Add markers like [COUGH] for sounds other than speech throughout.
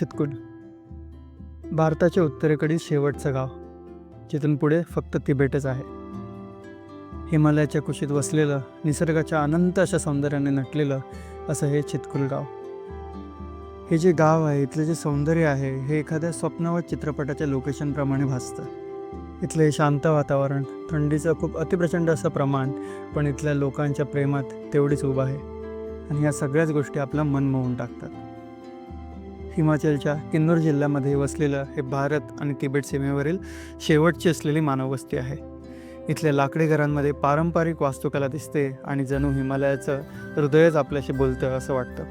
छितकुल भारताच्या उत्तरेकडील शेवटचं गाव जिथून पुढे फक्त तिबेटच आहे. हिमालयाच्या कुशीत वसलेलं निसर्गाच्या अनंत अशा सौंदर्याने नटलेलं असं हे छितकुल गाव. हे जे गाव आहे इथलं जे सौंदर्य आहे हे एखाद्या स्वप्नवत चित्रपटाच्या लोकेशनप्रमाणे भासतं. इथलं हे शांत वातावरण थंडीचं खूप अतिप्रचंड असं प्रमाण पण इथल्या लोकांच्या प्रेमात तेवढीच उभं आहे. आणि या सगळ्याच गोष्टी आपलं मन मोहून टाकतात. हिमाचलच्या किन्नूर जिल्ह्यामध्ये वसलेलं हे भारत आणि तिबेट सीमेवरील शेवटची असलेली मानववस्ती आहे. इथल्या लाकडी घरांमध्ये पारंपरिक वास्तुकला दिसते आणि जणू हिमालयाचं हृदयच आपल्याशी बोलतं असं वाटतं.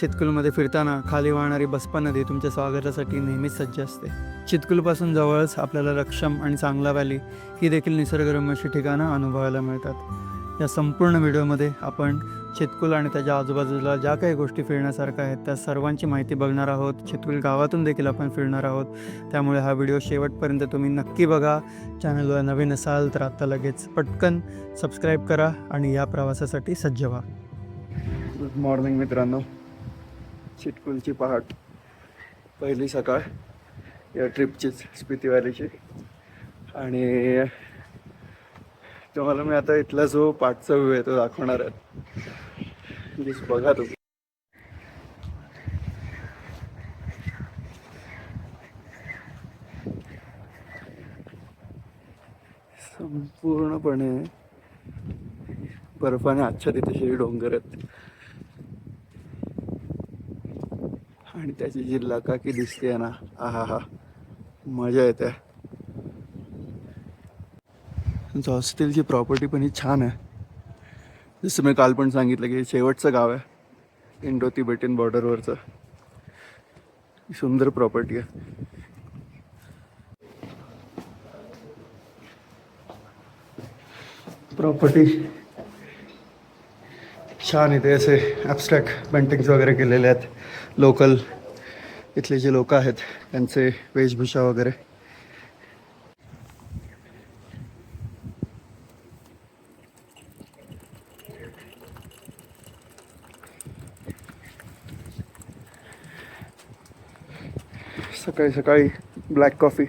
चितकुलमध्ये फिरताना खाली वाहणारी बसपा नदी तुमच्या स्वागतासाठी नेहमीच सज्ज असते. चितकुलपासून जवळच आपल्याला रक्षम आणि चांगला व्हॅली ही देखील निसर्गरम्य अशी ठिकाणं अनुभवायला मिळतात. या संपूर्ण व्हिडिओमध्ये आपण शेतकुल आणि त्याच्या आजूबाजूला ज्या काही गोष्टी फिरण्यासारख्या आहेत त्या सर्वांची माहिती बघणार आहोत. शेतकुल गावातून देखील आपण फिरणार आहोत. त्यामुळे हा व्हिडिओ शेवटपर्यंत तुम्ही नक्की बघा. चॅनलवर नवीन असाल तर आत्ता लगेच पटकन सबस्क्राईब करा आणि या प्रवासासाठी सज्ज व्हा. गुड मॉर्निंग मित्रांनो. चिटकुलची पहाट. पहिली सकाळ या ट्रिपचीच स्पिती व्हॅलीची आणि तुम्हाला मी आता इथला जो पाठचा व्ह्यू आहे तो दाखवणार आहे. दिस बघा तुम्ही. संपूर्णपणे बर्फाने आच्छादित असे डोंगर आहेत. आणि त्याची जी लकाकी दिसते ना आहा हा मजा येते. हॉस्टेलची प्रॉपर्टी पण ही छान आहे. जसं मी काल पण सांगितलं की शेवटचं गाव आहे. इंडो तिबेटियन बॉर्डरवरचं सुंदर प्रॉपर्टी आहे. प्रॉपर्टी छान इथे असे ॲबस्ट्रॅक्ट पेंटिंग्स वगैरे केलेले आहेत. लोकल इथले जे लोक आहेत त्यांचे वेशभूषा वगैरे. सकाळी सकाळी ब्लॅक कॉफी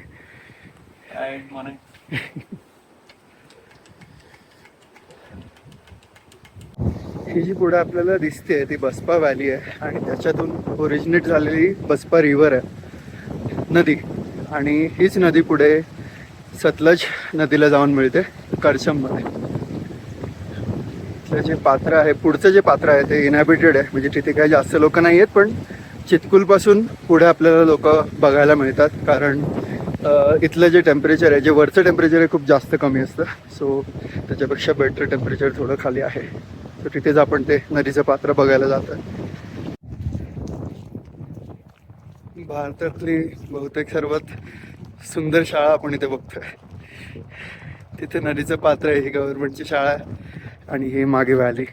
ही जी पुढे आपल्याला दिसते ती बसपा व्हॅली आहे आणि त्याच्यातून ओरिजिनेट झालेली बसपा रिव्हर आहे नदी. आणि हीच नदी पुढे सतलज नदीला जाऊन मिळते करशममध्ये जे पात्र आहे पुढचं जे पात्र आहे ते इनॅबिटेड आहे. म्हणजे तिथे काही जास्त लोक नाही आहेत पण चितकुलपासून पुढे आपल्याला लोक बघायला मिळतात कारण इथलं जे टेम्परेचर आहे जे वरचं टेम्परेचर आहे खूप जास्त कमी असतं. सो त्याच्यापेक्षा बेटर टेम्परेचर थोडं खाली आहे. तर तिथेच आपण ते नदीचं पात्र बघायला जातं भारतातली बहुतेक सर्वात सुंदर शाळा आपण इथे बघतोय. तिथे नदीचं पात्र आहे ही गव्हर्नमेंटची शाळा आहे आणि ही मागे व्हॅली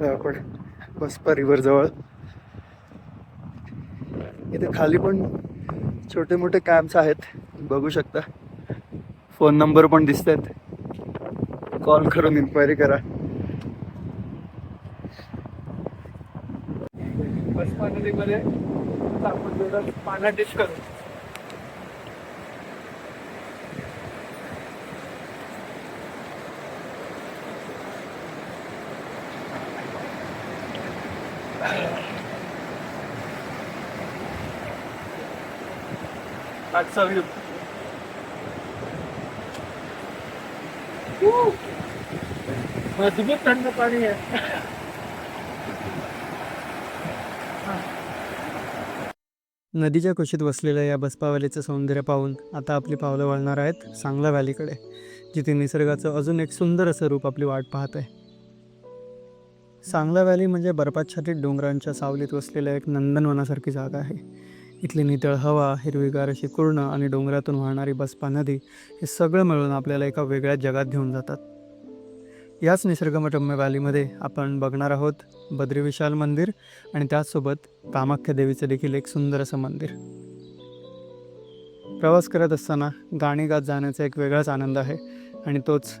आलो आपण बसपा रिव्हर जवळ. इथे खाली पण छोटे मोठे कॅम्प्स आहेत. बघू शकता. फोन नंबर पण दिसत आहेत कॉल करून इन्क्वायरी करा. बसपा नदीमध्ये आपण थोडं पाण्यात डिश करू. आजचा व्ह्यू मजबूत थंड पाणी आहे. नदीच्या कुशीत वसलेल्या या बसपा व्हॅलीचं सौंदर्य पाहून आता आपली पावलं वळणार आहेत सांगला व्हॅलीकडे जिथे निसर्गाचं अजून एक सुंदर असं रूप आपली वाट पाहत आहे. सांगला व्हॅली म्हणजे बर्फाच्छादित डोंगरांच्या सावलीत वसलेल्या एक नंदनवनासारखी जागा आहे. इथली नितळ हवा हिरवीगार अशी कुर्ण आणि डोंगरातून वाहणारी बसपा नदी हे सगळं मिळून आपल्याला एका वेगळ्या जगात घेऊन जातात. याच निसर्गरम्य व्हॅलीमध्ये आपण बघणार आहोत बद्री विशाल मंदिर आणि त्याचसोबत कामाख्या देवीचं देखील एक सुंदर असं मंदिर. प्रवास करत असताना गाणी गात जाण्याचा एक वेगळाच आनंद आहे आणि तोच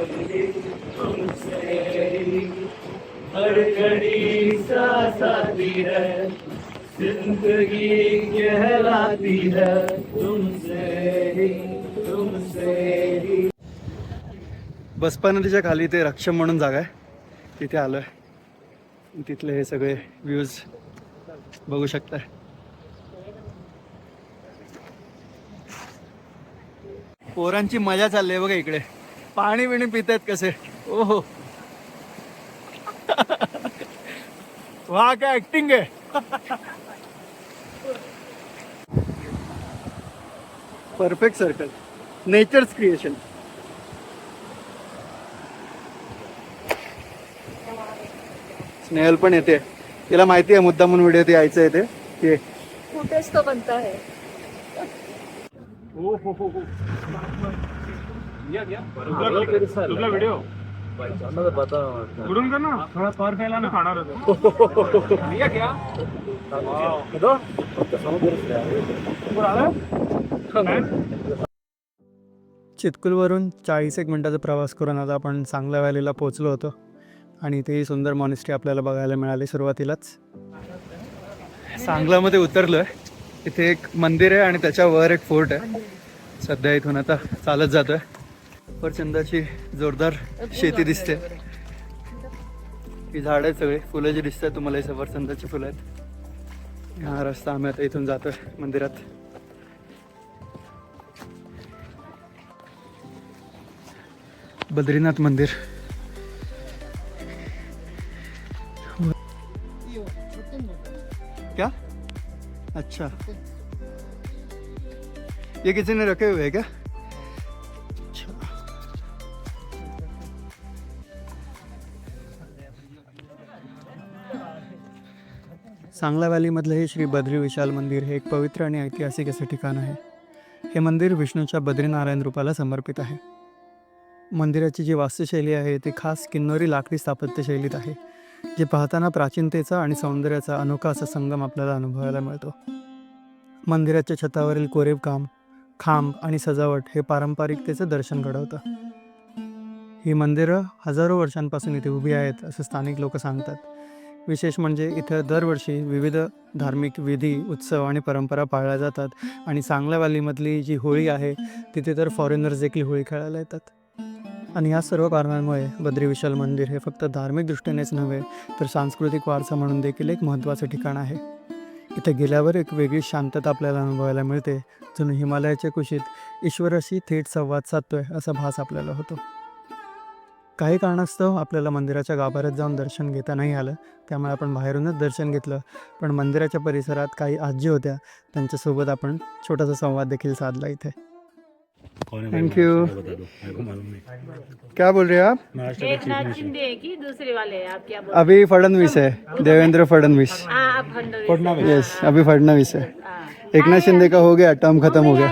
बसपा नदीच्या खाली ते रक्षम म्हणून जागा आहे. तिथे आलो आहे तिथले हे सगळे व्ह्यूज बघू शकताय. पोरांची मजा चालली आहे बघा इकडे. पाणी बिणी पितायत कसे. ओहो. वा काय ऍक्टिंग आहे perfect circle nature's creation Snehal पण येते. तिला माहिती आहे मुद्दा म्हणून व्हिडिओ ते यायचं आहे ते. ये. फुटेज तो बनता है तुला व्हिडिओ थोडा होतो. चितकुलवरून चाळीस एक मिनटाचा प्रवास करून आता आपण सांगला व्हॅलीला पोहोचलो होतो. आणि इथे सुंदर मॉनिस्ट्री आपल्याला बघायला मिळाली सुरुवातीलाच. सांगलामध्ये उतरलो आहे इथे एक मंदिर आहे आणि त्याच्यावर एक फोर्ट आहे. सध्या इथून आता चालत जातोय. सफरचंदाची जोरदार शेती दिसते. ही झाड आहेत सगळी फुलं जी दिसतात तुम्हाला ही सफरचंदाची फुलं आहेत. हा रस्ता आम्ही आता इथून जातोय मंदिरात. बद्रीनाथ मंदिर. क्या? अच्छा. ये किसी ने रखे हुए हैं क्या? सांगला व्हॅलीमधलं हे श्री बद्री विशाल मंदिर हे एक पवित्र आणि ऐतिहासिक असं ठिकाण आहे. हे मंदिर विष्णूच्या बद्रीनारायण रूपाला समर्पित आहे. मंदिराची जी वास्तुशैली आहे ती खास किन्नोरी लाकडी स्थापत्यशैलीत आहे जे पाहताना प्राचीनतेचा आणि सौंदर्याचा अनोखा असा संगम आपल्याला अनुभवायला मिळतो. मंदिराच्या छतावरील कोरीव काम खांब आणि सजावट हे पारंपरिकतेचं दर्शन घडवतं. ही मंदिरं हजारो वर्षांपासून इथे उभी आहेत असं स्थानिक लोक सांगतात. विशेष म्हणजे इथं दरवर्षी विविध धार्मिक विधी उत्सव आणि परंपरा पाळल्या जातात आणि सांगला व्हॅलीमधली जी होळी आहे तिथे तर फॉरेनर्स देखील होळी खेळायला येतात. आणि या सर्व कारणांमुळे बद्री विशाल मंदिर हे फक्त धार्मिक दृष्टीनेच नव्हे तर सांस्कृतिक वारसा म्हणून देखील एक महत्त्वाचं ठिकाण आहे. इथे गेल्यावर एक वेगळी शांतता आपल्याला अनुभवायला मिळते जणू हिमालयाच्या कुशीत ईश्वराशी थेट संवाद साधतोय असा भास आपल्याला होतो. काही कारणास्तव आपल्याला मंदिराच्या गाभाऱ्यात जाऊन दर्शन घेता नाही आलं. त्यामुळे आपण बाहेरूनच दर्शन घेतलं. पण मंदिराच्या परिसरात काही आजी होत्या. त्यांच्यासोबत आपण छोटासा संवाद देखील साधला इथे. थैंक यू क्या बोल रहे हैं आप? एक नाथ शिंदे कि दूसरे वाले आप क्या बोल अभी फडणवीस है. देवेंद्र फडणवीस. हाँ। यस अभी फडणवीस है. हाँ। एक नाथ शिंदे का हो गया टर्म खत्म हो गया.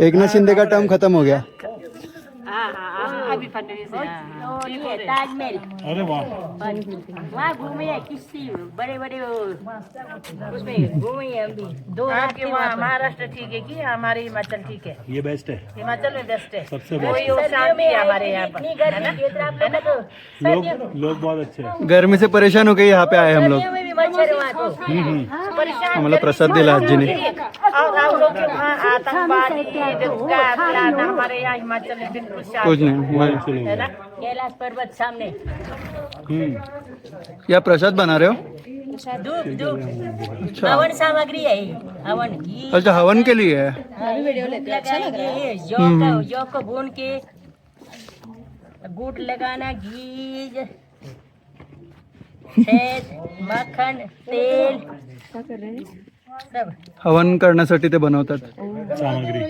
एक नाथ शिंदे का टर्म खत्म हो गया. ताजमहल अरे वाह वहाँ घूमे हैं किसी बड़े बड़े वो- उसमें घूमे हैं हम भी दो रात आपके वहाँ महाराष्ट्र ठीक है कि हमारे हिमाचल ठीक है? ये बेस्ट है। हिमाचल में बेस्ट है। सबसे कोई वो शांति है हमारे यहाँ पर। लोग बहुत अच्छे हैं। गर्मी से परेशान हो गए यहाँ पे आए हम लोग। आम्हाला प्रसाद दिला आजीने. कुछ नहीं पर्वत सामने या प्रसाद बना रहे हो? धूप धूप अच्छा। हवन सामग्री है हवन अच्छा हवन के लिए है। लगाएंगे जौ का जौ को भून के गुड़ लगाना घी तेल सब हवन करण्यासाठी ते बनवतात. सामग्री.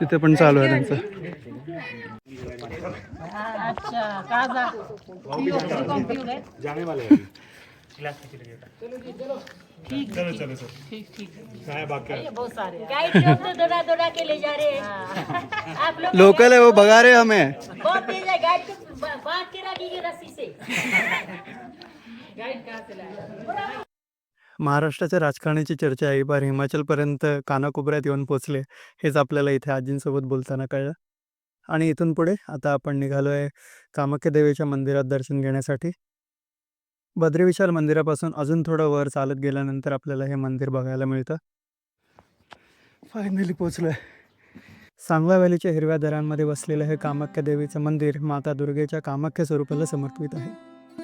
तिथे पण चालू आहे त्यांचं. अच्छा काजा जाने वाले हैं अभी। चलो चलो. सर. ठीक ठीक काय बाकी आहे? बहुत सारे हैं। गाइड लोग तो दौड़ा दौड़ा के ले जा रहे हैं। [LAUGHS] आप लोग लोकल है वो भगा रहे हमें। बहुत तेज है गाइड को बा- बांध के रखिए रस्सी से। [LAUGHS] गाइड कहाँ से लाया महाराष्ट्राच्या राजकारणाची चर्चा आहे पार हिमाचलपर्यंत कानाकोपऱ्यात येऊन पोचले हेच आपल्याला इथे आजींसोबत बोलताना कळलं. आणि इथून पुढे आता आपण निघालो आहे कामाख्या देवीच्या मंदिरात दर्शन घेण्यासाठी. बद्रीविशाल मंदिरापासून अजून थोडं वर चालत गेल्यानंतर आपल्याला हे मंदिर बघायला मिळतं. फायनली पोचलो आहे सांगवा व्हॅलीच्या हिरव्या दऱ्यांमध्ये बसलेलं हे कामाख्या देवीचं मंदिर माता दुर्गेच्या कामाख्या स्वरूपाला समर्पित आहे.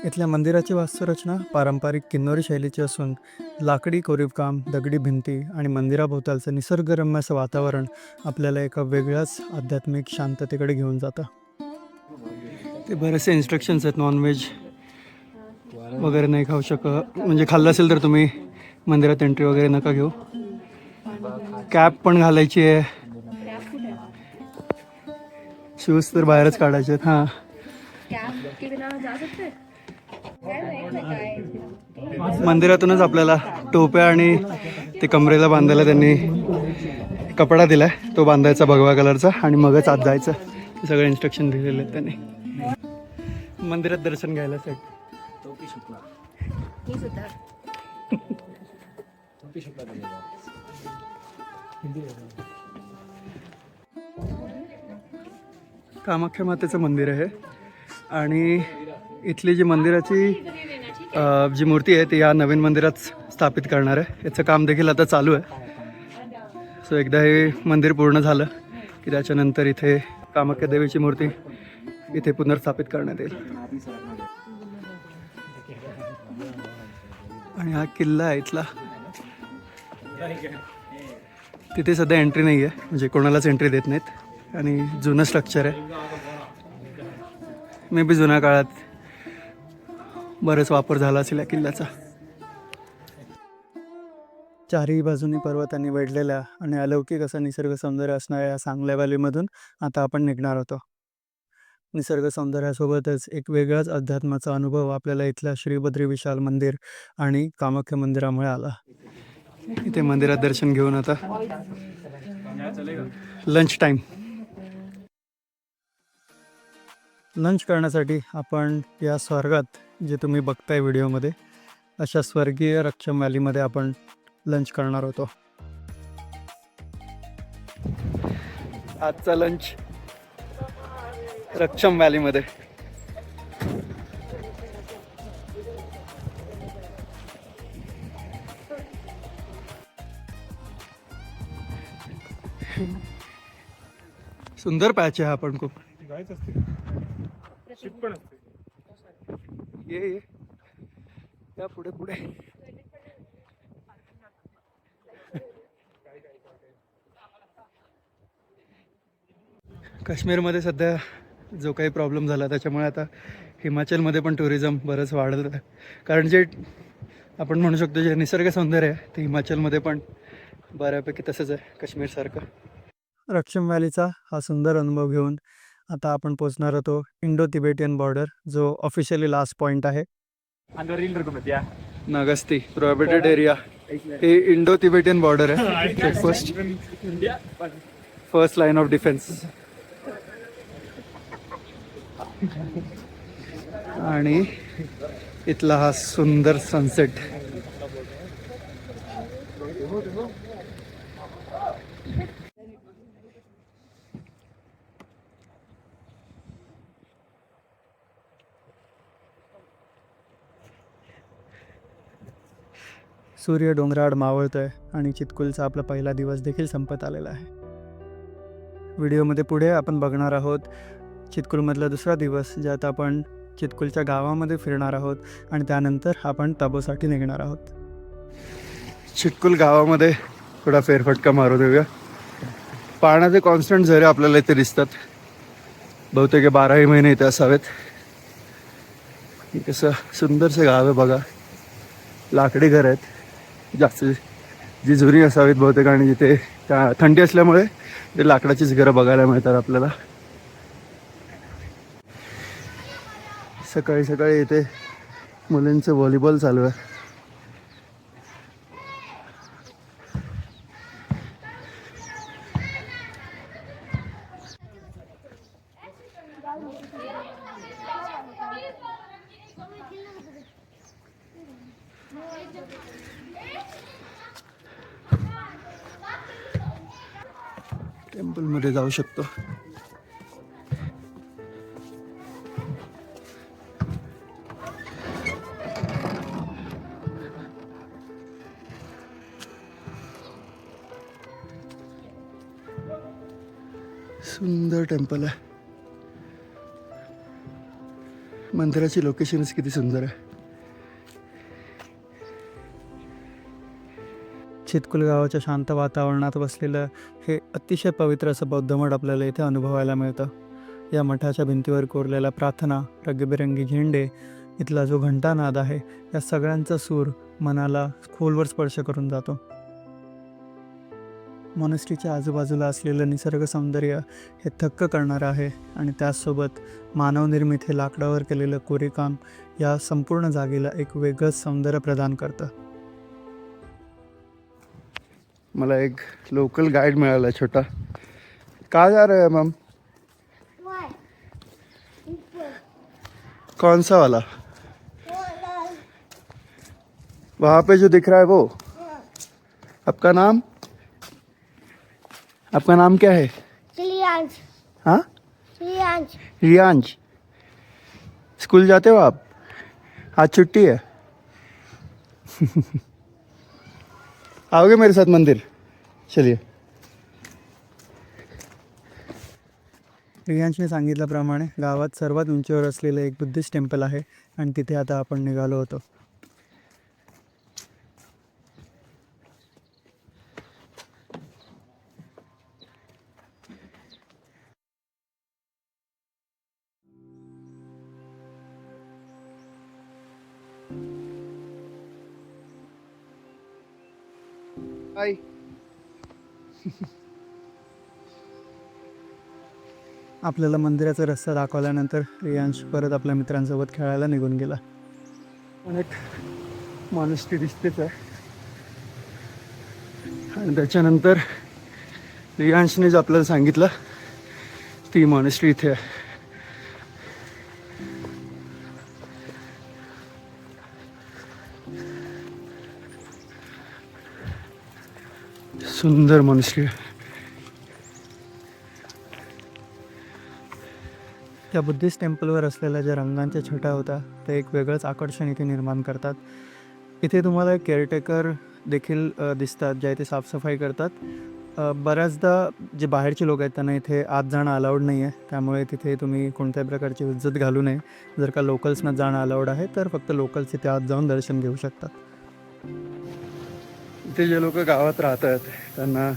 इथल्या मंदिराची वास्तुरचना पारंपरिक किन्नोरी शैलीची असून लाकडी कोरीवकाम दगडी भिंती आणि मंदिराभोवतालचं निसर्गरम्य असं वातावरण आपल्याला एका वेगळ्याच आध्यात्मिक शांततेकडे घेऊन जातं. ते बरेचसे इन्स्ट्रक्शन्स आहेत नॉनव्हेज वगैरे नाही खाऊ शकत. म्हणजे खाल्लं असेल तर तुम्ही मंदिरात एंट्री वगैरे नका घेऊ. कॅप पण घालायची आहे. शूज तर बाहेरच काढायचे आहेत हां. मंदिरातूनच आपल्याला टोप्या आणि ते कमरेला बांधायला त्यांनी कपडा दिलाय. तो बांधायचा भगवा कलरचा आणि मगच आत जायचं. सगळे इन्स्ट्रक्शन दिलेले आहेत त्यांनी. मंदिरात दर्शन घ्यायला साठी कामाख्या मातेचं मंदिर आहे. आणि इथली जी मंदिराची जी मूर्ती आहे ती या नवीन मंदिरात स्थापित करणार आहे. याचं काम देखील आता चालू आहे. सो एकदा हे मंदिर पूर्ण झालं की त्याच्यानंतर इथे कामाख्या देवीची मूर्ती इथे पुनर्स्थापित करण्यात येईल. आणि हा किल्ला आहे इथला. तिथे सध्या एंट्री नाही आहे. म्हणजे कोणालाच एंट्री देत नाहीत. आणि जुनं स्ट्रक्चर आहे. मे बी जुन्या काळात बरेच वापर झाला असेल या किल्ल्याचा. चारही बाजूनी पर्वतांनी वेढलेल्या आणि अलौकिक असं निसर्ग सौंदर्य असणाऱ्या या सांगल्या व्हॅलीमधून आता आपण निघणार होतो. निसर्ग सौंदर्यासोबतच एक वेगळाच अध्यात्माचा अनुभव आपल्याला इथल्या श्रीबद्री विशाल मंदिर आणि कामाख्या मंदिरामुळे आला. इथे मंदिरात दर्शन घेऊन आता लंच टाईम लंच करण्यासाठी आपण या स्वर्गात जे तुम्ही बघताय व्हिडिओमध्ये अशा स्वर्गीय रक्षम व्हॅलीमध्ये आपण लंच करणार होतो. आजचा लंच रक्षम व्हॅलीमध्ये सुंदर पॅच आहे हा पण खूप. ये ये. या पुढे पुढे. काश्मीरमध्ये सध्या जो काही प्रॉब्लेम झाला त्याच्यामुळे आता हिमाचलमध्ये पण टुरिझम बरंच वाढलं. आहे. कारण जे आपण म्हणू शकतो जे निसर्ग सौंदर्य आहे ते हिमाचलमध्ये पण बऱ्यापैकी तसंच आहे काश्मीरसारखं रक्षम व्हॅलीचा हा सुंदर अनुभव घेऊन आता आपण पोचणार होतो इंडो तिबेटियन बॉर्डर जो ऑफिशियली लास्ट पॉईंट आहे. नागस्ती प्रोहिबिटेड एरिया हे इंडो तिबेटियन बॉर्डर आहे. Checkpost first line of defence आणि इथला हा सुंदर सनसेट सूर्य डोंगराआड मावळतोय आणि चितकुलचा आपला पहिला दिवस देखील संपत आलेला आहे. व्हिडिओमध्ये पुढे आपण बघणार आहोत चितकुलमधला दुसरा दिवस ज्यात आपण चितकुलच्या गावामध्ये फिरणार आहोत आणि त्यानंतर आपण तबोसाठी निघणार आहोत. चितकुल गावामध्ये थोडा फेरफटका मारू देऊया. पाण्याचे कॉन्स्टंट झरे आपल्याला इथे दिसतात. बहुतेक बाराही महिने इथे असावेत. कसं सुंदरसं गाव आहे बघा. लाकडी घर आहेत. जास्त जी जुनी असावीत बहुतेक आणि जिथे त्या थंडी असल्यामुळे ते लाकडाचीच घरं बघायला मिळतात आपल्याला. सकाळी सकाळी इथे मुलींचं व्हॉलीबॉल चालू आहे. टेम्पलमध्ये जाऊ शकतो. टेम्पल आहे. मंदिराची लोकेशनच किती सुंदर आहे. चितकुल गावाच्या शांत वातावरणात बसलेलं हे अतिशय पवित्र असं बौद्ध मठ आपल्याला इथे अनुभवायला मिळतं. या मठाच्या भिंतीवर कोरलेल्या प्रार्थना रंगीबेरंगी झेंडे इथला जो घंटानाद आहे या सगळ्यांचा सूर मनाला खोलवर स्पर्श करून जातो. मॉनेस्ट्रीच्या आजूबाजूला असलेलं निसर्ग सौंदर्य हे थक्क करणारं आहे आणि त्याचसोबत मानवनिर्मित हे लाकडावर केलेलं कोरीकाम या संपूर्ण जागेला एक वेगळंच सौंदर्य प्रदान करतं. मला एक लोकल गाईड मिळाला छोटा. कहाँ जा रहे हैं मैम कौन सा वाला? वहाँ पे जो दिख रहा है वो? आपका नाम? आपका नाम क्या है? Lianj, हाँ? रियांश। स्कूल जाते हो आप? आज छुट्टी है। [LAUGHS] आओगे मेरे साथ मंदिर? चलिए। रियांशने सांगितल्याप्रमाणे गावात सर्वात उंचीवर असलेलं एक बुद्धिस्ट टेंपल आहे आणि तिथे आता आपण निघालो होतो. Hi. [LAUGHS] आपल्याला मंदिराचा रस्ता दाखवल्यानंतर रियांश परत आपल्या मित्रांसोबत खेळायला निघून गेला. अनेक माणूस ती दिसतेच आहे. आणि त्याच्यानंतर रियांशने जे आपल्याला सांगितलं ती मॉनेस्ट्री इथे आहे. सुंदर मनुष्य. त्या बुद्धिस्ट टेम्पलवर असलेल्या ज्या रंगांच्या छटा होता ते एक वेगळंच आकर्षण इथे निर्माण करतात. इथे तुम्हाला केअरटेकर देखील दिसतात ज्या इथे साफसफाई करतात. बऱ्याचदा जे बाहेरचे लोक आहेत त्यांना इथे आत जाणं अलाउड नाही आहे त्यामुळे तिथे तुम्ही कोणत्याही प्रकारची इज्जत घालू नये. जर का लोकल्सना जाणं अलाउड आहे तर फक्त लोकल्स इथे आत जाऊन दर्शन घेऊ शकतात. इथे जे लोक गावात राहतात त्यांना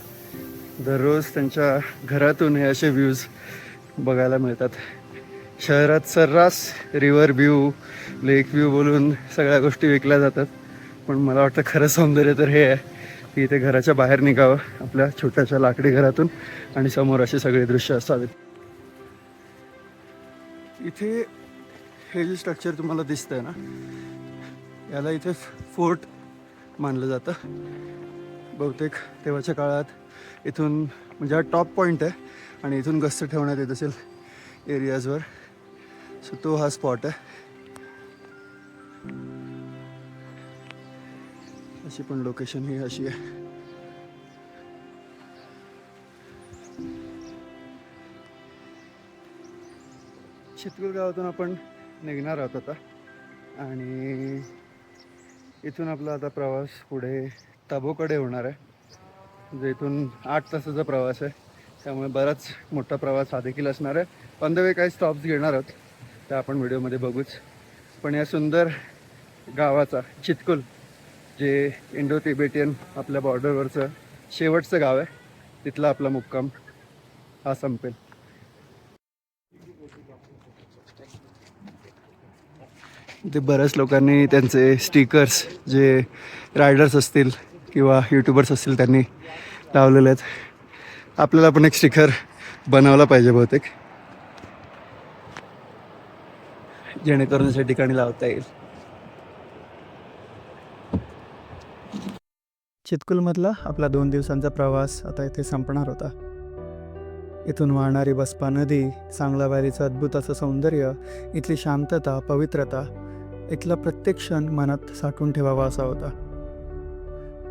दररोज त्यांच्या घरातून हे असे व्ह्यूज बघायला मिळतात. शहरात सर्रास रिव्हर व्ह्यू लेक व्ह्यू बोलून सगळ्या गोष्टी विकल्या जातात. पण मला वाटतं खरं सौंदर्य तर हे आहे की इथे घराच्या बाहेर निघावं आपल्या छोट्याशा लाकडी घरातून आणि समोर असे सगळे दृश्य असावेत. इथे हे जे स्ट्रक्चर तुम्हाला दिसतंय ना याला इथे फोर्ट मानलं जातं. बहुतेक तेव्हाच्या काळात इथून म्हणजे हा टॉप पॉईंट आहे आणि इथून गस्त ठेवण्यात येत असेल एरियाजवर सो तो हा स्पॉट आहे. अशी पण लोकेशन ही अशी आहे. चितकुल गावातून आपण निघणार आहोत आता. आणि इथून आपला आता प्रवास पुढे ताबोकडे होणार आहे. जे इथून आठ तासाचा प्रवास आहे. त्यामुळे बराच मोठा प्रवास हा देखील असणार आहे. ऑन द वे काही स्टॉप्स घेणार आहोत. त्या आपण व्हिडिओमध्ये बघूच. पण या सुंदर गावाचा चितकुल जे इंडो तिबेटियन आपल्या बॉर्डरवरचं शेवटचं गाव आहे तिथला आपला मुक्काम हा संपेल. ते बऱ्याच लोकांनी त्यांचे स्टिकर्स जे रायडर्स असतील किंवा यूट्यूबर्स असतील त्यांनी लावलेले आहेत. आपल्याला पण एक स्टिकर बनवला पाहिजे बहुतेक. जेणेकरून अशा ठिकाणी लावता येईल. चितकुलमधला आपला दोन दिवसांचा प्रवास आता इथे संपणार होता. इथून वाहणारी बसपा नदी सांगला व्हॅलीचं अद्भुत असं सौंदर्य इथली शांतता पवित्रता इथला प्रत्येक क्षण मनात साठवून ठेवावा असा होता.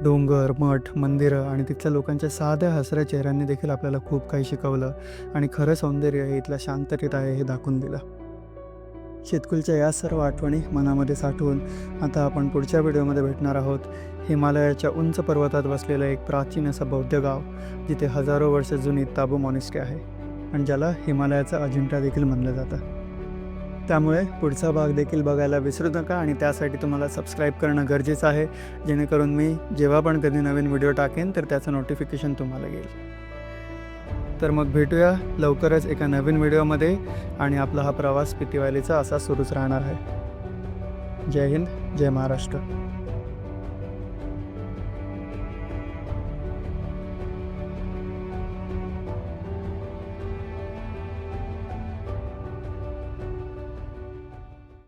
डोंगर मठ मंदिरं आणि तिथल्या लोकांच्या साध्या हसऱ्या चेहऱ्यांनी देखील आपल्याला खूप काही शिकवलं आणि खरं सौंदर्य हे इथल्या शांततेत आहे हे दाखवून दिलं. शेतकुलच्या या सर्व आठवणी मनामध्ये साठवून आता आपण पुढच्या व्हिडिओमध्ये भेटणार आहोत. हिमालयाच्या उंच पर्वतात वसलेलं एक प्राचीन असं बौद्ध गाव जिथे हजारो वर्ष जुनी ताबू मॉनिस्ट्री आहे आणि ज्याला हिमालयाचा अजिंठा देखील म्हणलं जातं. त्यामुळे पुढचा भाग देखील बघायला विसरू नका आणि त्यासाठी तुम्हाला सबस्क्राईब करणं गरजेचं आहे. जेणेकरून मी जेव्हा पण कधी नवीन व्हिडिओ टाकेन तर त्याचं नोटिफिकेशन तुम्हाला येईल. तर मग भेटूया लवकरच एका नवीन व्हिडिओमध्ये आणि आपला हा प्रवास पितीवालीचा असा सुरूच राहणार आहे. जय हिंद जय महाराष्ट्र.